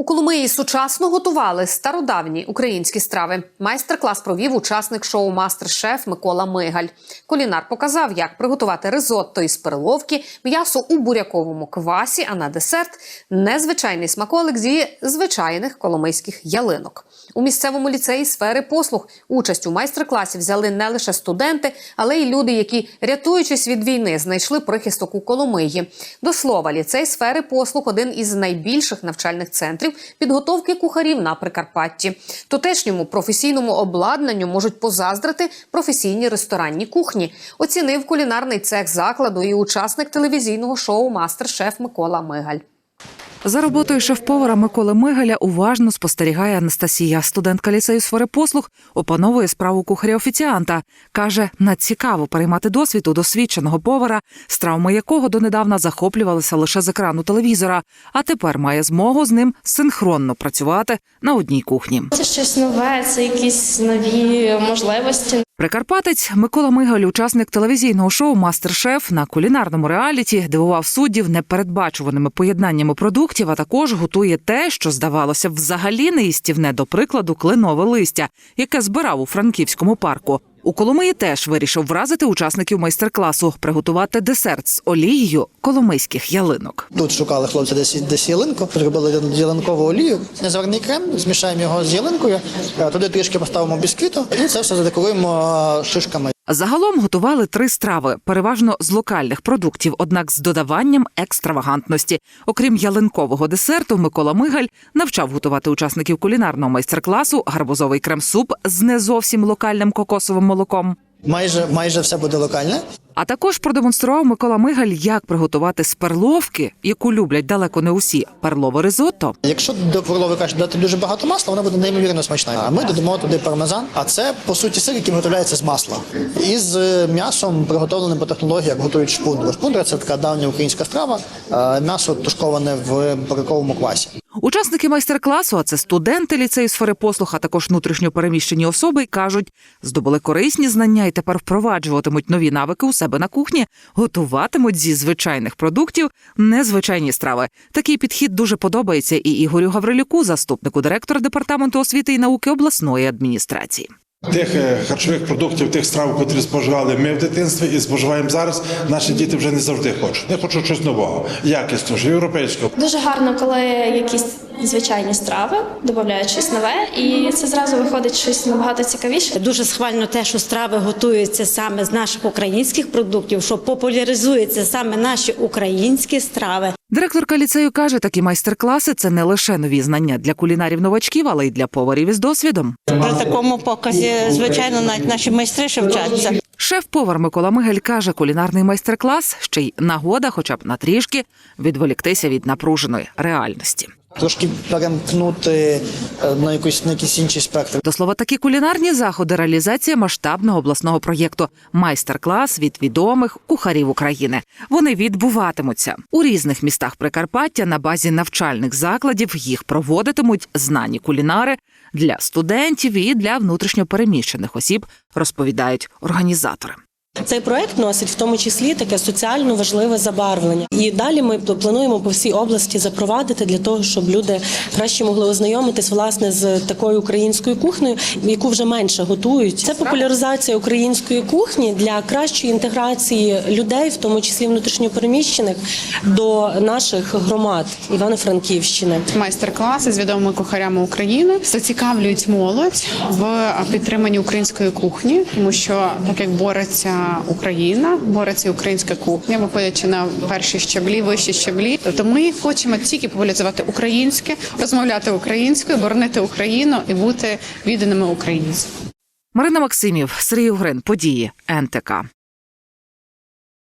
У Коломиї сучасно готували стародавні українські страви. Майстер-клас провів учасник шоу Мастер-шеф Микола Мигаль. Кулінар показав, як приготувати ризотто із перловки, м'ясо у буряковому квасі, а на десерт незвичайний смаколик зі звичайних коломийських ялинок. У місцевому ліцеї сфери послуг участь у майстер-класі взяли не лише студенти, але й люди, які, рятуючись від війни, знайшли прихисток у Коломиї. До слова, ліцей сфери послуг один із найбільших навчальних центрів підготовки кухарів на Прикарпатті. Тутешньому професійному обладнанню можуть позаздрити професійні ресторанні кухні. Оцінив кулінарний цех закладу і учасник телевізійного шоу Мастер-шеф Микола Мигаль. За роботою шеф-повара Миколи Мигаля уважно спостерігає Анастасія. Студентка ліцею сфери послуг опановує справу кухаря-офіціанта. Каже, надцікаво переймати досвід у досвідченого повара, з травми якого донедавна захоплювалися лише з екрану телевізора, а тепер має змогу з ним синхронно працювати на одній кухні. Це щось нове, це якісь нові можливості. Прикарпатець Микола Мигаль, учасник телевізійного шоу Мастер-шеф на кулінарному реаліті, дивував суддів непередбачуваними поєднаннями продуктів, а також готує те, що здавалося взагалі неїстівне, до прикладу, кленове листя, яке збирав у франківському парку. У Коломиї теж вирішив вразити учасників майстер-класу, приготувати десерт з олією коломийських ялинок. Тут шукали хлопці десь, десь ялинку, зробили ялинкову олію, заварний крем, змішаємо його з ялинкою, е, туди трішки поставимо бісквіту і це все задекоруємо е, шишками. Загалом готували три страви, переважно з локальних продуктів, однак з додаванням екстравагантності. Окрім ялинкового десерту, Микола Мигаль навчав готувати учасників кулінарного майстер-класу гарбузовий крем-суп з не зовсім локальним кокосовим молоком. Майже майже все буде локальне. А також продемонстрував Микола Мигаль, як приготувати з перловки, яку люблять далеко не усі, перлове ризотто. Якщо до перлови кажуть додати дуже багато масла, вона буде неймовірно смачна. А ми додамо туди пармезан, а це по суті сир, який виготовляється з масла. І з е, м'ясом приготовленим по технології, як готують шпундру. Шпундра це така давня українська страва, м'ясо тушковане в буряковому квасі. Учасники майстер-класу, а це студенти ліцею сфери послуг, а також внутрішньопереміщені особи, кажуть, здобули корисні знання і тепер впроваджуватимуть нові навики у себе на кухні, готуватимуть зі звичайних продуктів незвичайні страви. Такий підхід дуже подобається і Ігорю Гаврилюку, заступнику директора департаменту освіти і науки обласної адміністрації. Тих е, харчових продуктів, тих страв, котрі споживали ми в дитинстві і споживаємо зараз, наші діти вже не завжди хочуть. Не хочуть щось нового, якісного, європейського. Дуже гарно, коли якісь звичайні страви додають щось нове, і це зразу виходить щось набагато цікавіше. Дуже схвально те, що страви готуються саме з наших українських продуктів, що популяризуються саме наші українські страви. Директорка ліцею каже, такі майстер-класи це не лише нові знання для кулінарів новачків, але й для поварів із досвідом. При такому показі, звичайно, навіть наші майстри ще вчаться. Шеф-повар Микола Мигель каже, кулінарний майстер-клас ще й нагода, хоча б на трішки, відволіктися від напруженої реальності. Трошки перемкнути е, на якийсь на якийсь інший спектр. До слова, такі кулінарні заходи реалізація масштабного обласного проєкту майстер-клас від відомих кухарів України. Вони відбуватимуться у різних містах Прикарпаття на базі навчальних закладів. Їх проводитимуть знані кулінари для студентів і для внутрішньопереміщених осіб, розповідають організатори. Цей проект носить в тому числі таке соціально важливе забарвлення. І далі ми плануємо по всій області запровадити для того, щоб люди краще могли ознайомитись власне з такою українською кухнею, яку вже менше готують. Це популяризація української кухні для кращої інтеграції людей, в тому числі внутрішньопереміщених, до наших громад Івано-Франківщини. майстер-класи з відомими кухарями України зацікавлюють молодь в підтриманні української кухні, тому що так як бореться Україна, бореться українська кухня, виходячи на перші щаблі, вищі щаблі. Тобто ми хочемо тільки популяризувати українське, розмовляти українською, боронити Україну і бути відданими українцям. Марина Максимів, Сергій Угрин, події НТК.